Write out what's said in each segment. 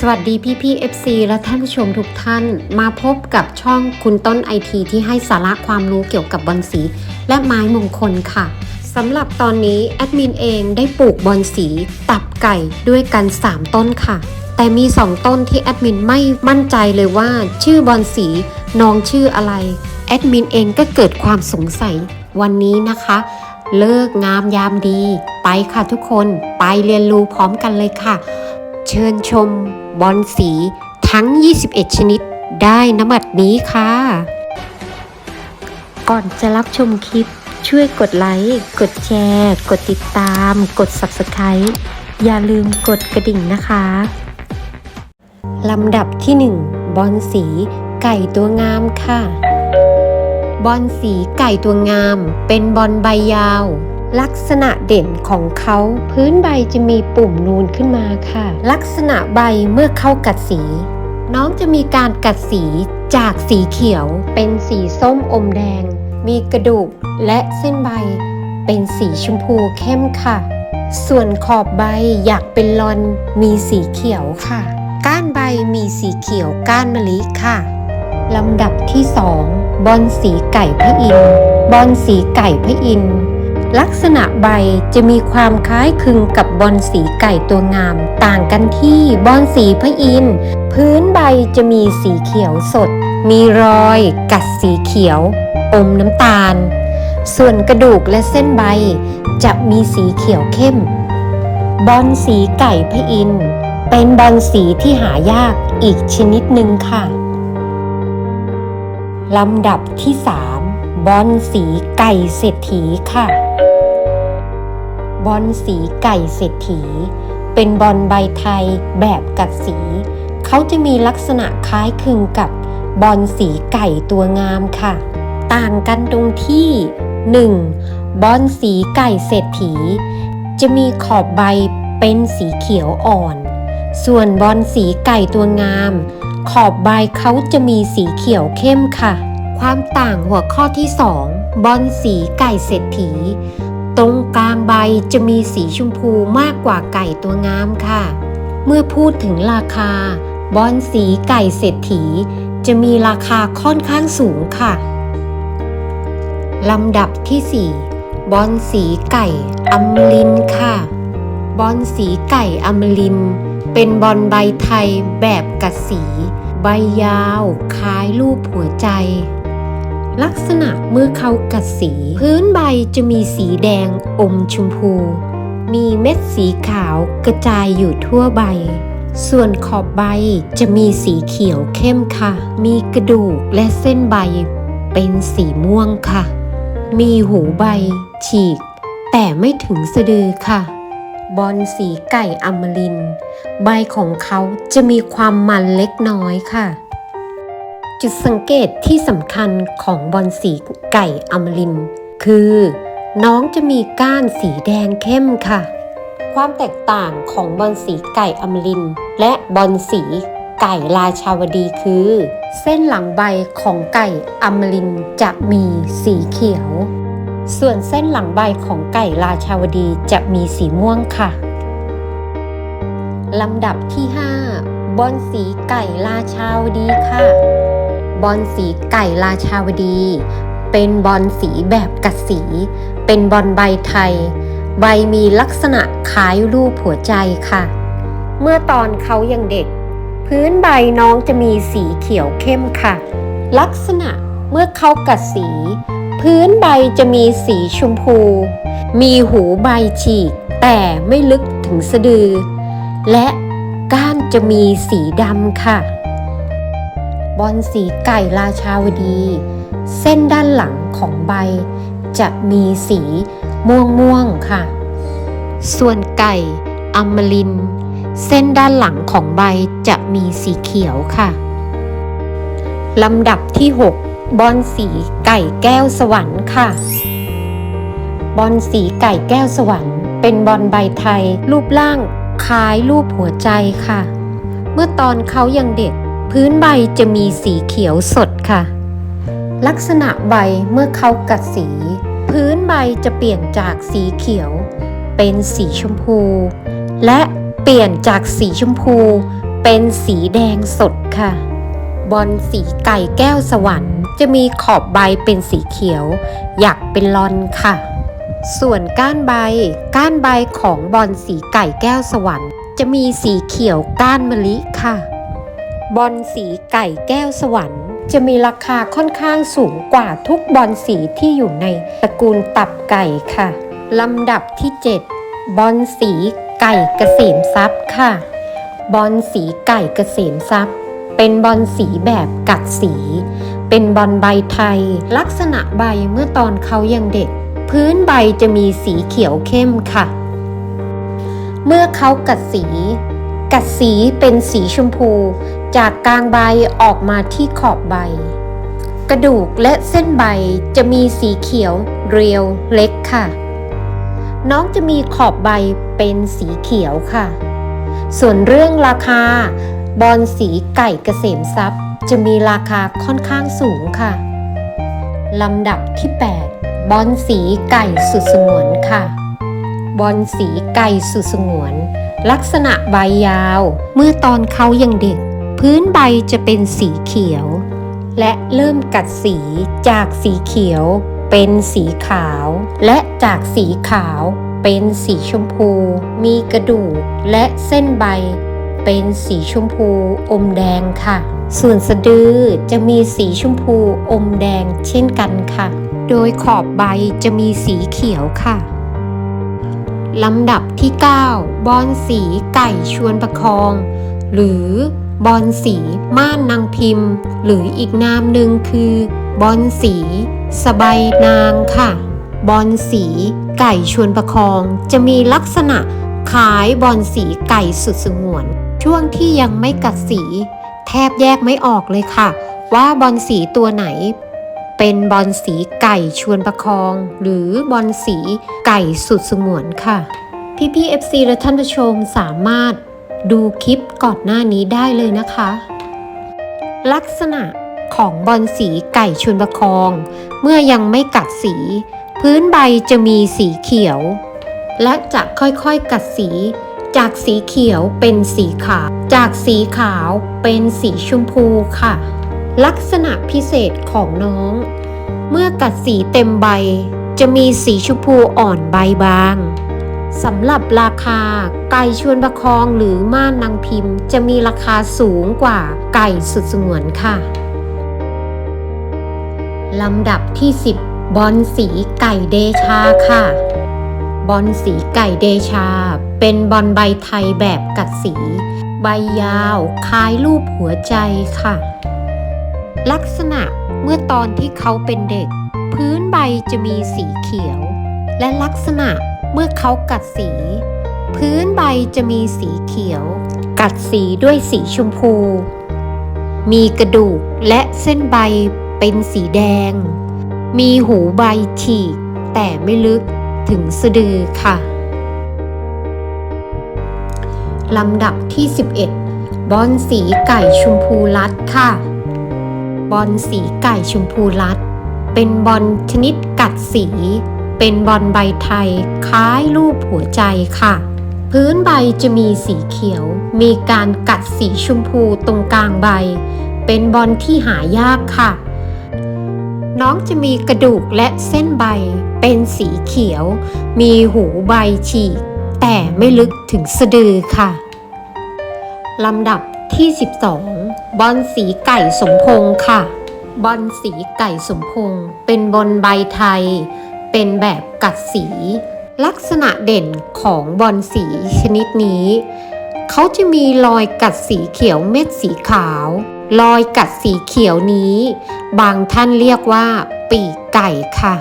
สวัสดีพี่พี่ FC และท่านผู้ชมทุกท่าน มาพบกับช่องคุณต้นไอทีที่ให้สาระความรู้เกี่ยวกับบอลสี และไม้มงคลค่ะสำหรับตอนนี้แอดมินเองได้ปลูกบอลสีตับไก่ด้วยกัน 3 ต้นค่ะ แต่มี 2 ต้นที่แอดมินไม่มั่นใจเลยว่า ชื่อบอลสีน้องชื่ออะไรแอดมินเองก็เกิดความสงสัยวันนี้นะคะ เลิกงามยามดี ไปค่ะทุกคนไปเรียนรู้พร้อมกันเลยค่ะ เชิญชมบอลสีทั้ง 21 ชนิดได้นบัดนี้ค่ะ ก่อนจะรับชมคลิปช่วยกดไลค์ กดแชร์ กดติดตาม กด Subscribe อย่าลืมกดกระดิ่งนะคะ ลำดับที่ 1 บอลสีไก่ตัวงามค่ะ บอลสีไก่ตัวงาม เป็นบอลใบยาว ลักษณะเด่นของเขาพื้นใบจะมีปุ่มนูนขึ้นมาค่ะ ลักษณะใบเมื่อเข้ากัดสี น้องจะมีการกัดสีจากสีเขียวเป็นสีส้มอมแดง มีกระดูกและเส้นใบ เป็นสีชมพูเข้มค่ะ ส่วนขอบใบอยากเป็นลอนมีสีเขียวค่ะ ก้านใบมีสีเขียวก้านมะลิค่ะลำดับที่ 2 บอลสีไก่พระอินทร์บอลสีไก่พระอินทร์ ลักษณะใบจะมีความคล้ายคลึงกับบอลสีไก่ตัวงาม ต่างกันที่บอลสีพระอินทร์พื้นใบจะมีสีเขียวสด มีรอย กัดสีเขียว อมน้ำตาล ส่วนกระดูกและเส้นใบจะมีสีเขียวเข้ม บอลสีไก่พระอินทร์เป็นบอลสีที่หายากอีกชนิดหนึ่งค่ะลำดับที่3 บอลสีไก่เศรษฐีค่ะ บอลสีไก่เศรษฐี เป็นบอลใบไทยแบบกัดสี เขาจะมีลักษณะคล้ายคลึงกับบอลสีไก่ตัวงามค่ะ ต่างกันตรงที่ 1. บอลสีไก่เศรษฐี จะมีขอบใบเป็นสีเขียวอ่อน ส่วนบอลสีไก่ตัวงาม ขอบใบเขาจะมีสีเขียวเข้มค่ะ ความต่างหัวข้อที่ 2 บอลสีไก่เศรษฐี ตรงกลางใบจะมีสีชมพูมากกว่าไก่ตัวงามค่ะ เมื่อพูดถึงราคา บอลสีไก่เศรษฐี จะมีราคาค่อนข้างสูงค่ะ ลำดับที่ 4 บอลสีไก่อมรินค่ะ บอลสีไก่อมรินเป็นบอลใบไทยแบบกัดสี ใบยาว คล้ายรูปหัวใจ ลักษณะเมื่อเขากัดสี พื้นใบจะมีสีแดงอมชมพู มีเม็ดสีขาวกระจายอยู่ทั่วใบ ส่วนขอบใบจะมีสีเขียวเข้มค่ะ มีกระดูกและเส้นใบ เป็นสีม่วงค่ะ มีหูใบ ฉีก แต่ไม่ถึงสะดือค่ะ บอลสีไก่อมริน ใบของเขาจะมีความมันเล็กน้อยค่ะ จุดสังเกตที่สำคัญของบอลสีไก่อมรินคือ น้องจะมีก้านสีแดงเข้มค่ะ ความแตกต่างของบอลสีไก่อมรินและบอลสีไก่ราชาวดีคือ เส้นหลังใบของไก่อมรินจะมีสีเขียว ส่วนเส้นหลังใบของไก่ราชาวดีจะมีสีม่วงค่ะลำดับที่ 5 บอลสีไก่ราชาวดีค่ะ บอลสีไก่ราชาวดี เป็นบอลสีแบบกัดสี เป็นบอลใบไทย ใบมีลักษณะคล้ายรูปหัวใจค่ะ เมื่อตอนเขายังเด็ก พื้นใบน้องจะมีสีเขียวเข้มค่ะ ลักษณะเมื่อเขากัดสี พื้นใบจะมีสีชมพู มีหูใบฉีก แต่ไม่ลึกถึงสะดือ และก้านจะมีสีดำค่ะ บอลสีไก่ราชาวดี เส้นด้านหลังของใบ จะมีสีม่วงม่วงๆค่ะ ส่วนไก่อมริน เส้นด้านหลังของใบจะมีสีเขียวค่ะ ลำดับที่ 6 บอลสีไก่แก้วสวรรค์ค่ะ บอลสีไก่แก้วสวรรค์ เป็นบอลใบไทยรูปร่างคล้ายรูปหัวใจค่ะ เมื่อตอนเขายังเด็ก พื้นใบจะมีสีเขียวสดค่ะ ลักษณะใบเมื่อเขากัดสี พื้นใบจะเปลี่ยนจากสีเขียว เป็นสีชมพู และเปลี่ยนจากสีชมพู เป็นสีแดงสดค่ะ บอลสีไก่แก้วสวรรค์จะมีขอบใบเป็นสีเขียวอยากเป็นลอนค่ะ ส่วนก้านใบ ก้านใบของบอลสีไก่แก้วสวรรค์ จะมีสีเขียวก้านมะลิค่ะ บอลสีไก่แก้วสวรรค์ จะมีราคาค่อนข้างสูงกว่าทุกบอลสีที่อยู่ในตระกูลตับไก่ค่ะ ลำดับที่ 7 บอลสีไก่เกษมทรัพย์ค่ะ บอลสีไก่เกษมทรัพย์ เป็นบอลสีแบบกัดสี เป็นบอลใบไทย ลักษณะใบเมื่อตอนเขายังเด็ก พื้นใบจะมีสีเขียวเข้มค่ะ เมื่อเขากัดสี กัดสีเป็นสีชมพู จากกลางใบออกมาที่ขอบใบ กระดูกและเส้นใบจะมีสีเขียวเรียวเล็กค่ะ น้องจะมีขอบใบเป็นสีเขียวค่ะ ส่วนเรื่องราคา บอลสีไก่เกษมทรัพย์ จะมีราคาค่อนข้างสูงค่ะ ลำดับที่ 8 บอลสีไก่สุดสงวนค่ะ บอลสีไก่สุดสงวนลักษณะใบยาว เมื่อตอนเขายังเด็ก พื้นใบจะเป็นสีเขียว และเริ่มกัดสีจากสีเขียว เป็นสีขาว และจากสีขาวเป็นสีชมพู มีกระดูกและเส้นใบ เป็นสีชมพูอมแดงค่ะ ส่วนสะดือจะมีสีชมพูอมแดงเช่นกันค่ะ โดยขอบใบจะมีสีเขียวค่ะลำดับที่ 9 บอนสีไก่ชวนประคอง หรือ บอนสี ม่านนางพิมพ์ หรืออีกนามหนึ่งคือ บอนสี สบายนางค่ะ บอนสี ไก่ชวนประคอง จะมีลักษณะคล้ายบอนสีไก่สุดสงวน ช่วงที่ยังไม่กัดสี แทบแยกไม่ออกเลยค่ะ ว่าบอนสีตัวไหน เป็นบอลสีไก่ชวนประคอง หรือบอลสีไก่สุดสงวนค่ะ พี่พี่ FC และท่านผู้ชมสามารถดูคลิป ก่อนหน้านี้ได้เลยนะคะ ลักษณะของบอลสีไก่ชวนประคอง เมื่อยังไม่กัดสี พื้นใบจะมีสีเขียว และจะค่อยๆกัดสี จากสีเขียวเป็นสีขาว จากสีขาวเป็นสีชมพูค่ะ ลักษณะพิเศษของน้อง เมื่อกัดสีเต็มใบ จะมีสีชมพูอ่อนใบบาง สำหรับราคา ไก่ชวนประคองหรือม่านนางพิมพ์ จะมีราคาสูงกว่าไก่สุดสงวนค่ะ ลำดับที่ 10 บอลสีไก่เดชาค่ะ บอลสีไก่เดชา เป็นบอลใบไทยแบบกัดสี ใบยาวคล้ายรูปหัวใจค่ะ ลักษณะเมื่อตอนที่เขาเป็นเด็ก พื้นใบจะมีสีเขียว และลักษณะ เมื่อเขากัดสี พื้นใบจะมีสีเขียว กัดสีด้วยสีชมพู มีกระดูกและเส้นใบเป็นสีแดง มีหูใบฉีกแต่ไม่ลึกถึงสะดือค่ะลำดับที่ 11 บอลสีไก่ชมพูรัดค่ะ บอลสีไก่ชมพูรัด เป็นบอลชนิดกัดสี เป็นบอลใบไทยคล้ายรูปหัวใจค่ะ พื้นใบจะมีสีเขียว มีการกัดสีชมพูตรงกลางใบ เป็นบอลที่หายากค่ะ น้องจะมีกระดูกและเส้นใบ เป็นสีเขียว มีหูใบฉีก แต่ไม่ลึกถึงสะดือค่ะลำดับที่ 12 บอลสีไก่สมพงษ์ค่ะ บอลสีไก่สมพงษ์เป็นบอลใบไทย เป็นแบบกัดสี ลักษณะเด่นของบอลสีชนิดนี้ เขาจะมีรอยกัดสีเขียวเม็ดสีขาว รอยกัดสีเขียวนี้ บางท่านเรียกว่าปีกไก่ค่ะ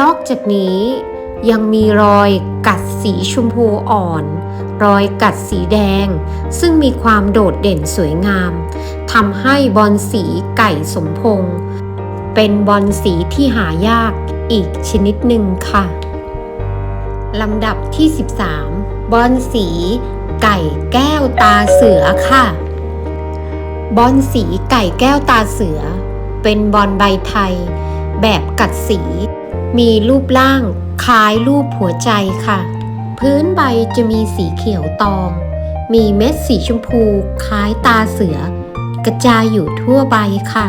นอกจากนี้ยังมีรอยกัดสีชมพูอ่อน รอยกัดสีแดง ซึ่งมีความโดดเด่นสวยงามทำให้บอลสีไก่สมพงษ์เป็นบอลสีที่หายาก อีกชนิดหนึ่งค่ะ ลำดับที่ 13 บอลสี ไก่แก้วตาเสือค่ะ บอลสีไก่แก้วตาเสือ เป็นบอลใบไทย แบบกัดสี มีรูปร่างคล้ายรูปหัวใจค่ะ พื้นใบจะมีสีเขียวตอง มีเม็ดสีชมพูคล้ายตาเสือ กระจายอยู่ทั่วใบค่ะ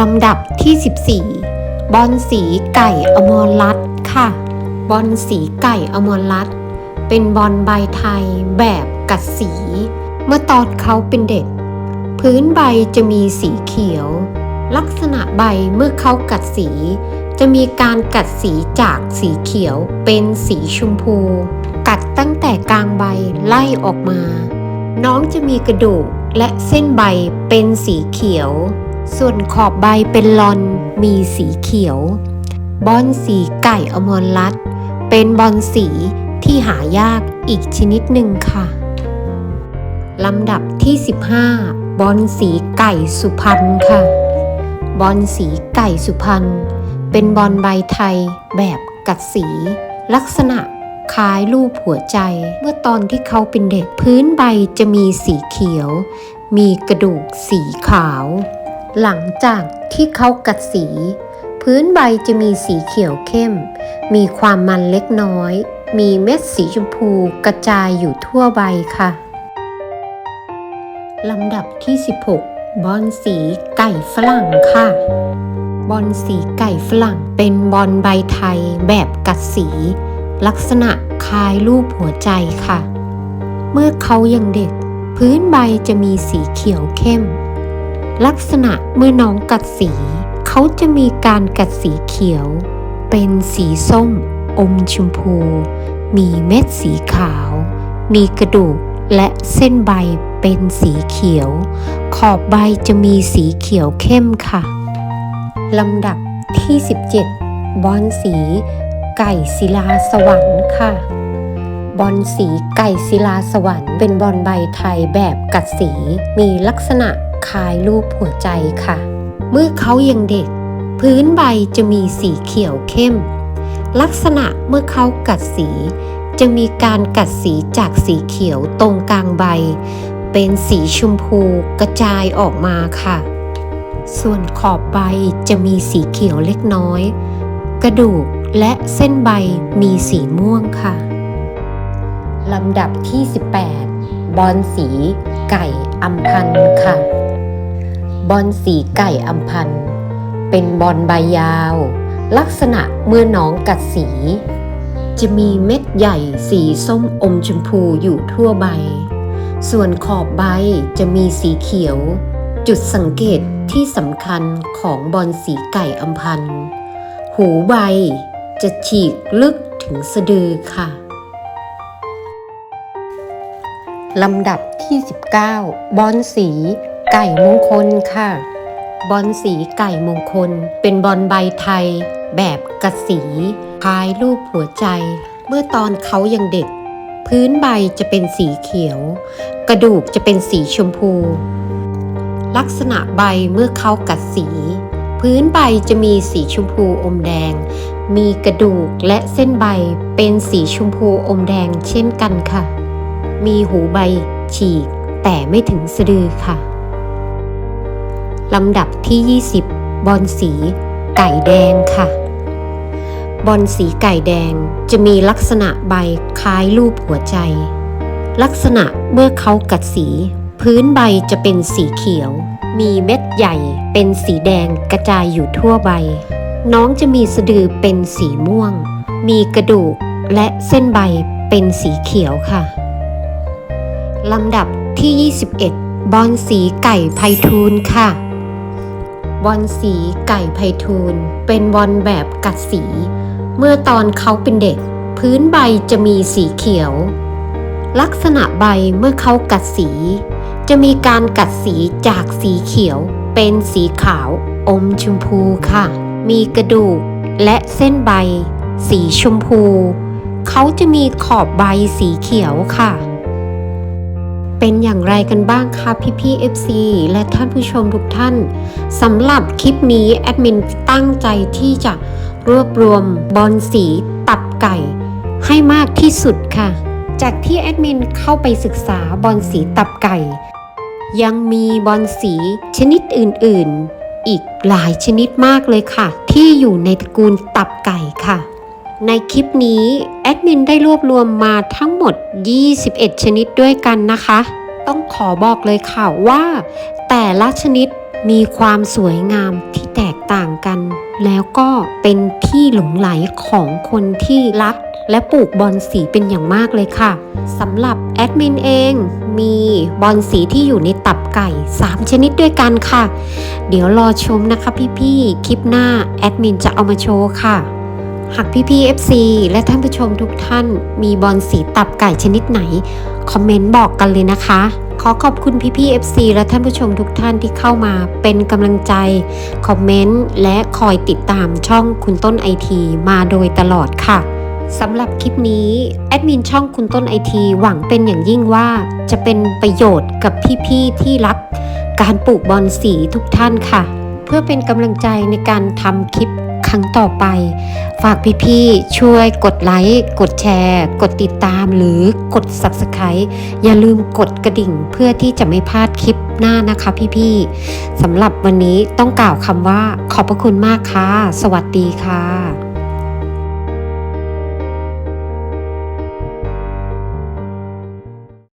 ลำดับที่ 14 บอลสีไก่อมรรัตค่ะ บอลสีไก่อมรรัตเป็นบอลใบไทยแบบกัดสี เมื่อตอนเขาเป็นเด็ก พื้นใบจะมีสีเขียว ลักษณะใบเมื่อเขากัดสี จะมีการกัดสีจากสีเขียวเป็นสีชมพู กัดตั้งแต่กลางใบไล่ออกมา น้องจะมีกระดูกและเส้นใบเป็นสีเขียว ส่วนขอบใบเป็นลอน มีสีเขียว บอนสีไก่อมรรัตเป็นบอนสีที่หายากอีกชนิดหนึ่งค่ะ ลำดับที่ 15 บอนสีไก่สุพรรณค่ะ บอนสีไก่สุพรรณเป็นบอลใบไทยแบบกัดสี ลักษณะคล้ายรูปหัวใจ เมื่อตอนที่เขาเป็นเด็กพื้นใบจะมีสีเขียว มีกระดูกสีขาว หลังจากที่เขากัดสี พื้นใบจะมีสีเขียวเข้ม มีความมันเล็กน้อย มีเม็ดสีชมพูกระจายอยู่ทั่วใบค่ะลำดับที่ 16 บอลสีไก่ฝรั่งค่ะ บอลสีไก่ฝรั่งเป็นบอลใบไทยแบบกัดสี ลักษณะคล้ายรูปหัวใจค่ะ เมื่อเขายังเด็ก พื้นใบจะมีสีเขียวเข้ม ลักษณะเมื่อน้องกัดสี เขาจะมีการกัดสีเขียว เป็นสีส้ม อมชมพู มีเม็ดสีขาว มีกระดูกและเส้นใบเป็นสีเขียว ขอบใบจะมีสีเขียวเข้มค่ะ ลำดับที่ 17 บอลสี ไก่ศิลาสวรรค์ค่ะ บอลสีไก่ศิลาสวรรค์ เป็นบอลใบไทยแบบกัดสี มีลักษณะ คล้ายรูปหัวใจค่ะ เมื่อเขายังเด็ก พื้นใบจะมีสีเขียวเข้ม ลักษณะเมื่อเขากัดสีจะมีการกัดสีจากสีเขียวตรงกลางใบ เป็นสีชมพูกระจายออกมาค่ะ ส่วนขอบใบจะมีสีเขียวเล็กน้อย กระดูกและเส้นใบมีสีม่วงค่ะ ลำดับที่ 18 บอลสี ไก่อัมพันค่ะ บอลสีไก่อัมพัน เป็นบอลใบยาว ลักษณะเมื่อน้องกัดสี จะมีเม็ดใหญ่สีส้มอมชมพูอยู่ทั่วใบ ส่วนขอบใบจะมีสีเขียว จุดสังเกตที่สำคัญของบอลสีไก่อัมพัน หูใบจะฉีกลึกถึงสะดือค่ะ ลำดับที่ 19 บอลสี ไก่มงคลค่ะ บอลสีไก่มงคล เป็นบอลใบไทย แบบกระสีคล้ายรูปหัวใจ เมื่อตอนเขายังเด็ก พื้นใบจะเป็นสีเขียว กระดูกจะเป็นสีชมพู ลักษณะใบเมื่อเขากัดสี พื้นใบจะมีสีชมพูอมแดง มีกระดูกและเส้นใบเป็นสีชมพูอมแดงเช่นกันค่ะ มีหูใบฉีกแต่ไม่ถึงสะดือค่ะ ลำดับที่ 20 บอลสีไก่แดงค่ะ บอลสีไก่แดงจะมีลักษณะใบคล้ายรูปหัวใจ ลักษณะเมื่อเขากัดสี พื้นใบจะเป็นสีเขียว มีเม็ดใหญ่เป็นสีแดงกระจายอยู่ทั่วใบ น้องจะมีสะดือเป็นสีม่วง มีกระดูกและเส้นใบเป็นสีเขียวค่ะ ลำดับที่ 21 บอลสีไก่ไพฑูรย์ค่ะ บอลสีไก่ไพฑูรย์เป็นบอลแบบกัดสี เมื่อตอนเขาเป็นเด็ก พื้นใบจะมีสีเขียว ลักษณะใบเมื่อเขากัดสี จะมีการกัดสีจากสีเขียว เป็นสีขาวอมชมพูค่ะ มีกระดูกและเส้นใบ สีชมพู เขาจะมีขอบใบสีเขียวค่ะ เป็นอย่างไรกันบ้างคะพี่พี่ FC และท่านผู้ชมทุกท่านสำหรับคลิปนี้แอดมินตั้งใจที่จะรวบรวมบอลสีตับไก่ ให้มากที่สุดค่ะ จากที่แอดมินเข้าไปศึกษาบอลสีตับไก่ ยังมีบอลสีชนิดอื่นๆ อีกหลายชนิดมากเลยค่ะ ที่อยู่ในตระกูลตับไก่ค่ะ ในคลิปนี้แอดมินได้รวบรวมมาทั้งหมด 21 ชนิดด้วยกันนะคะ ต้องขอบอกเลยค่ะว่า แต่ละชนิดมีความสวยงามที่แตกต่างกัน แล้วก็เป็นที่หลงไหลของคนที่รัก และปลูกบอลสีเป็นอย่างมากเลยค่ะสำหรับแอดมินเองมีบอลสีที่อยู่ในตับไก่ 3 ชนิดด้วยกันค่ะ เดี๋ยวรอชมนะคะพี่ๆ คลิปหน้าแอดมินจะเอามาโชว์ค่ะ หากพี่ๆ FC และท่านผู้ชมทุกท่าน มีบอลสีตับไก่ชนิดไหน คอมเมนต์บอกกันเลยนะคะ ขอขอบคุณพี่ๆ FC และท่านผู้ชมทุกท่านที่เข้ามาเป็นกำลังใจ คอมเมนต์ และคอยติดตามช่องคุณต้นไอทีมาโดยตลอดค่ะสำหรับคลิปนี้ แอดมินช่องคุณต้นไอทีหวังเป็นอย่างยิ่งว่า จะเป็นประโยชน์กับพี่ๆที่รัก การปลูกบอลสีทุกท่านค่ะ เพื่อเป็นกำลังใจในการทำคลิป ครั้งต่อไป ฝากพี่ๆ ช่วยกดไลค์ กดแชร์ กดติดตามหรือกด Subscribe อย่าลืมกดกระดิ่งเพื่อที่จะไม่พลาดคลิปหน้านะคะพี่ๆสำหรับวันนี้ต้องกล่าวคำว่าขอบพระคุณมากค่ะ สวัสดีค่ะ